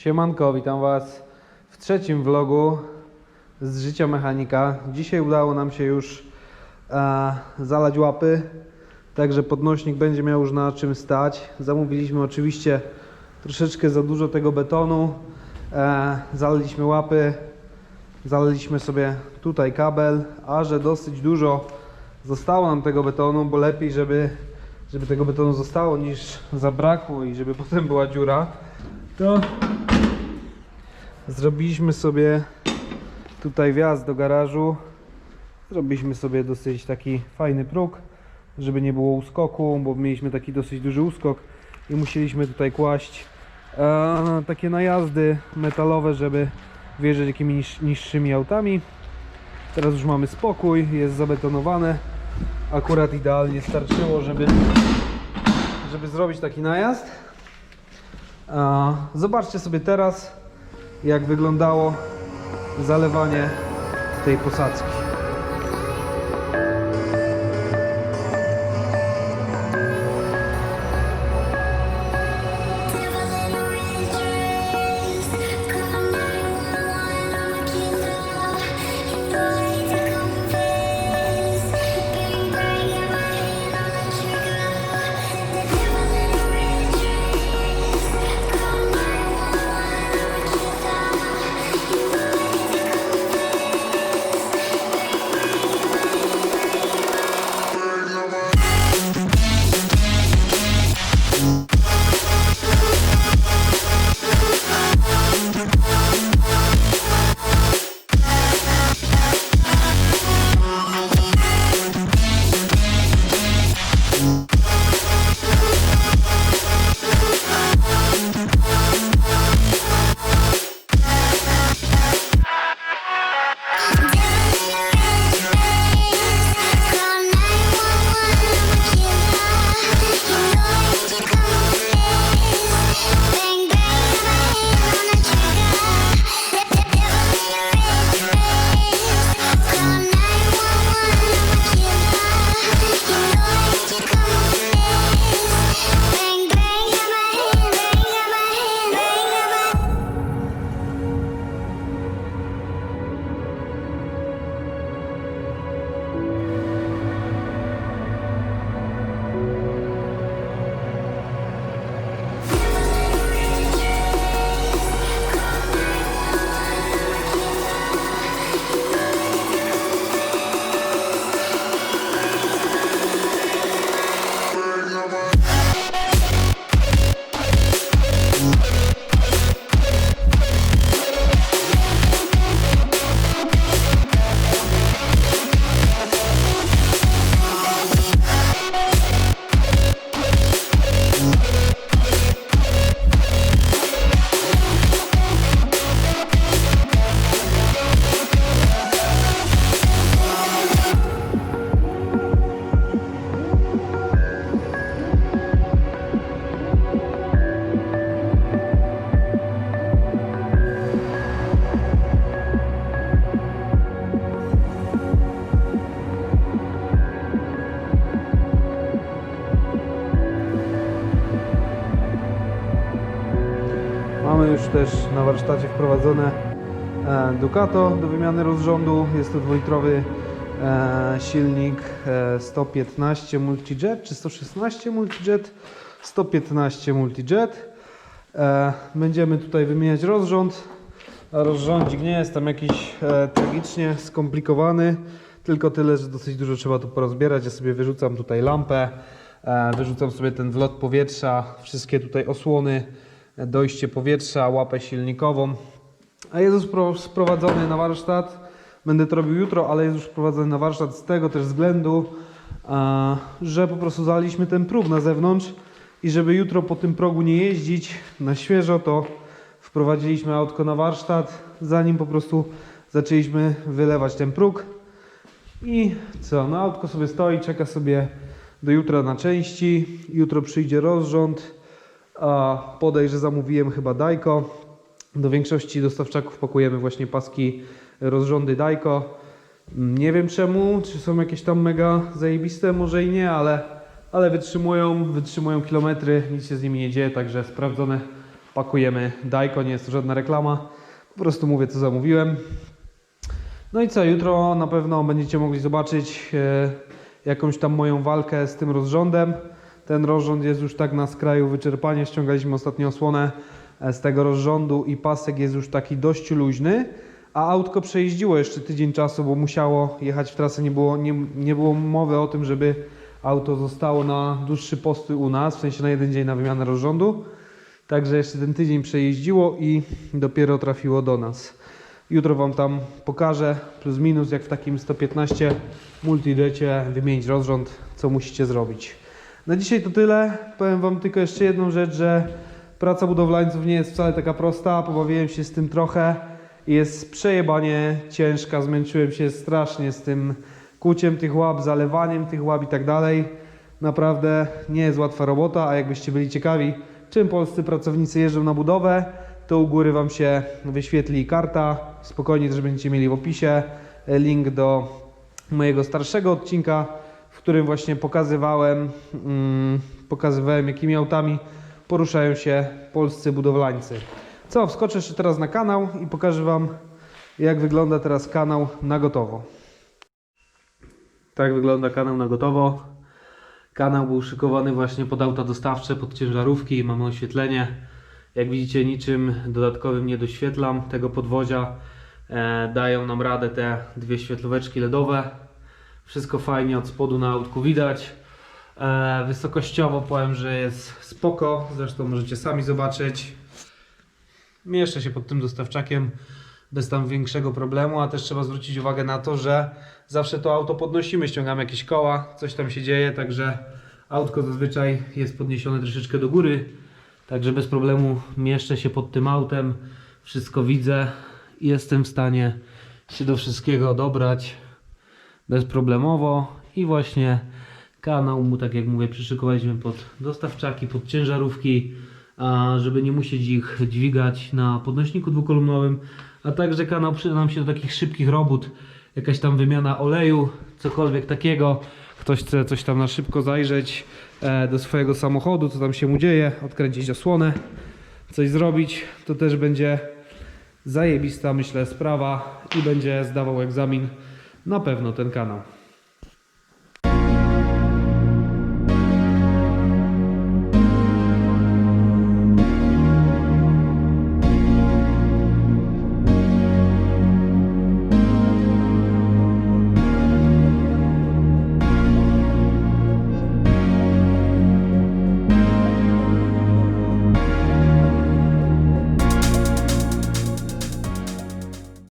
Siemanko, witam Was w trzecim vlogu z życia mechanika. Dzisiaj udało nam się już e, zalać łapy, także podnośnik będzie miał już na czym stać. Zamówiliśmy oczywiście troszeczkę za dużo tego betonu. E, zalaliśmy łapy, zalaliśmy sobie tutaj kabel, a że dosyć dużo zostało nam tego betonu, bo lepiej, żeby, żeby tego betonu zostało niż zabrakło i żeby potem była dziura, to zrobiliśmy sobie tutaj wjazd do garażu. Zrobiliśmy sobie dosyć taki fajny próg, żeby nie było uskoku, bo mieliśmy taki dosyć duży uskok i musieliśmy tutaj kłaść e, takie najazdy metalowe, żeby wjeżdżać jakimi niż, niższymi autami. Teraz już mamy spokój, jest zabetonowane. Akurat idealnie starczyło, żeby, żeby zrobić taki najazd. A, Zobaczcie sobie teraz, jak wyglądało zalewanie tej posadzki. Też na warsztacie wprowadzone e, Ducato do wymiany rozrządu. Jest to dwulitrowy e, silnik e, 115 multijet czy 116 multijet? 115 multijet. E, będziemy tutaj wymieniać rozrząd. Rozrządzik nie jest tam jakiś e, tragicznie skomplikowany, tylko tyle, że dosyć dużo trzeba tu porozbierać. Ja sobie wyrzucam tutaj lampę, e, wyrzucam sobie ten wlot powietrza, wszystkie tutaj osłony, e, dojście powietrza, łapę silnikową. A jest już spro- sprowadzony na warsztat. Będę to robił jutro, ale jest już sprowadzony na warsztat z tego też względu, że po prostu zaliśmy ten próg na zewnątrz i żeby jutro po tym progu nie jeździć na świeżo, to wprowadziliśmy autko na warsztat, zanim po prostu zaczęliśmy wylewać ten próg. I co, no autko sobie stoi, czeka sobie do jutra na części. Jutro przyjdzie rozrząd. A podaj, że zamówiłem chyba Dajko. Do większości dostawczaków pakujemy właśnie paski rozrządy Dajko. Nie wiem czemu, czy są jakieś tam mega zajebiste, może i nie, ale, ale wytrzymują, wytrzymują kilometry, nic się z nimi nie dzieje, także sprawdzone pakujemy Dajko, nie jest to żadna reklama, po prostu mówię co zamówiłem. No i co, jutro na pewno będziecie mogli zobaczyć e, jakąś tam moją walkę z tym rozrządem. Ten rozrząd jest już tak na skraju wyczerpania. Ściągaliśmy ostatnio osłonę e, z tego rozrządu i pasek jest już taki dość luźny. A autko przejeździło jeszcze tydzień czasu, bo musiało jechać w trasę. Nie było, nie, nie było mowy o tym, żeby auto zostało na dłuższy postój u nas, w sensie na jeden dzień na wymianę rozrządu. Także jeszcze ten tydzień przejeździło i dopiero trafiło do nas. Jutro Wam tam pokażę plus minus jak w takim 115 multijetie wymienić rozrząd, co musicie zrobić. Na dzisiaj to tyle. Powiem Wam tylko jeszcze jedną rzecz, że praca budowlańców nie jest wcale taka prosta. Pobawiłem się z tym trochę. Jest przejebanie ciężka. Zmęczyłem się strasznie z tym kuciem tych łap, zalewaniem tych łap i tak dalej. Naprawdę nie jest łatwa robota, a jakbyście byli ciekawi, czym polscy pracownicy jeżdżą na budowę, to u góry Wam się wyświetli karta. Spokojnie też będziecie mieli w opisie link do mojego starszego odcinka, w którym właśnie pokazywałem, mm, pokazywałem jakimi autami poruszają się polscy budowlańcy. Co, wskoczę jeszcze teraz na kanał i pokażę Wam, jak wygląda teraz kanał na gotowo. Tak wygląda kanał na gotowo. Kanał był szykowany właśnie pod auta dostawcze, pod ciężarówki. Mamy oświetlenie. Jak widzicie, niczym dodatkowym nie doświetlam tego podwozia. E, dają nam radę te dwie świetlóweczki LEDowe. Wszystko fajnie od spodu na autku widać. E, wysokościowo powiem, że jest spoko. Zresztą możecie sami zobaczyć. Mieszczę się pod tym dostawczakiem bez tam większego problemu, a też trzeba zwrócić uwagę na to, że zawsze to auto podnosimy, ściągamy jakieś koła, coś tam się dzieje, także autko zazwyczaj jest podniesione troszeczkę do góry, także bez problemu mieszczę się pod tym autem, wszystko widzę jestem w stanie się do wszystkiego dobrać bezproblemowo i właśnie kanał mu, tak jak mówię, przyszykowaliśmy pod dostawczaki, pod ciężarówki, żeby nie musieć ich dźwigać na podnośniku dwukolumnowym, a także kanał przyda nam się do takich szybkich robót, jakaś tam wymiana oleju, cokolwiek takiego. Ktoś chce coś tam na szybko zajrzeć e, do swojego samochodu, co tam się mu dzieje, odkręcić osłonę, coś zrobić, to też będzie zajebista, myślę, sprawa i będzie zdawał egzamin na pewno ten kanał.